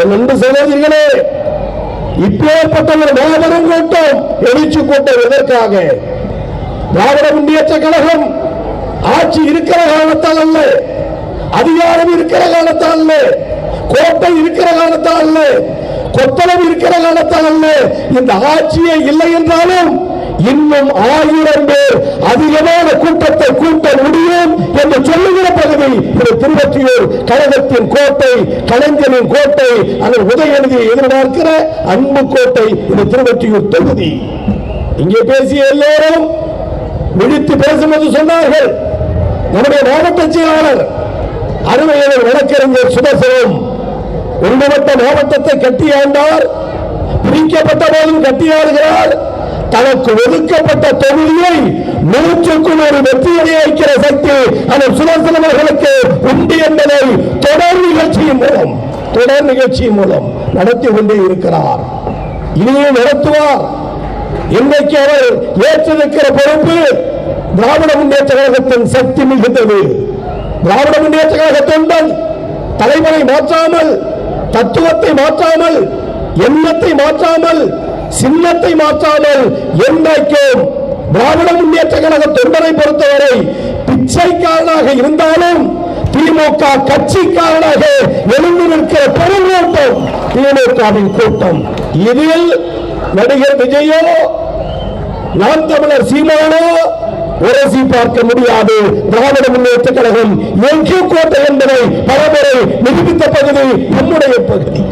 என் அன்பு சகோதரிகளே இப்பேற்பட்ட ஒரு மாபெரும் கூட்டம் எழுச்சி கூட்டம் எதற்காக? திராவிட முன்னேற்ற கழகம் ஆட்சி இருக்கிற காலத்தால் அல்ல அதிகாரம் இருக்கிற காலத்தால் அல்ல கோட்டை இருக்கிற காலத்தால் அல்ல கொத்தளவு இருக்கிற காலத்தால் அல்ல இந்த ஆட்சியே இல்லை என்றாலும் இன்னும் ஆயிரம் பேர் அதிகமான கூட்டம் என்று சொல்லுகிற பகுதி ஒரு திருவற்றியூர் கழகத்தின் கோட்டை கலைஞரின் கோட்டை அதன் உதயநிதியை எதிர்பார்க்கிற அன்பு கோட்டை இந்த திருவற்றியூர் தொகுதி. இங்கே பேசிய எல்லோரும் விழித்து பேசும்போது சொன்னார்கள். நம்முடைய மாவட்ட செயலாளர் அருமையவர் வழக்கறிஞர் சுதர்சனம் ஒன்றுபட்ட மாவட்டத்தை கட்டியாண்டார் பிரிக்கப்பட்ட போதும் கட்டியாடுகிறார் தனக்கு ஒதுக்கப்பட்ட தொகுதியை நூற்றுக்கு ஒரு வெற்றியடைய வைக்கிற சக்தி அந்த சுதர்சனம் அவர்களுக்கு உண்டு என்பதை தொடர் நிகழ்ச்சியின் மூலம் தொடர் நிகழ்ச்சியின் மூலம் நடத்தி கொண்டே இருக்கிறார். இனியும் நடத்துவார். இன்றைக்கு அவர் ஏற்றிருக்கிற பொறுப்பு திராவிட முன்னேற்ற கழகத்தின் சக்தி மிகுந்தது. திராவிட முன்னேற்ற கழகத்துடன் தலைமுறை மாற்றாமல் தத்துவத்தை மாற்றாமல் எண்ணத்தை மாற்றாமல் சின்னத்தை மாற்றாமல் என்றைக்கும் திராவிட முன்னேற்ற கழக தொண்டரை பொறுத்தவரை பிச்சைக்காரனாக இருந்தாலும் திமுக கட்சிக்காரனாக எழுந்து நிற்கிற பெருங்கூட்டம் திமுகவின் கூட்டம். இதில் நடிகர் விஜயோ நாம் தமிழர் சீமானோ உரசி பார்க்க முடியாது. திராவிட முன்னேற்ற கழகம் எங்கே கோட்டை என்பதை பலமுறை நிரூபித்த பகுதி நம்முடைய பகுதி.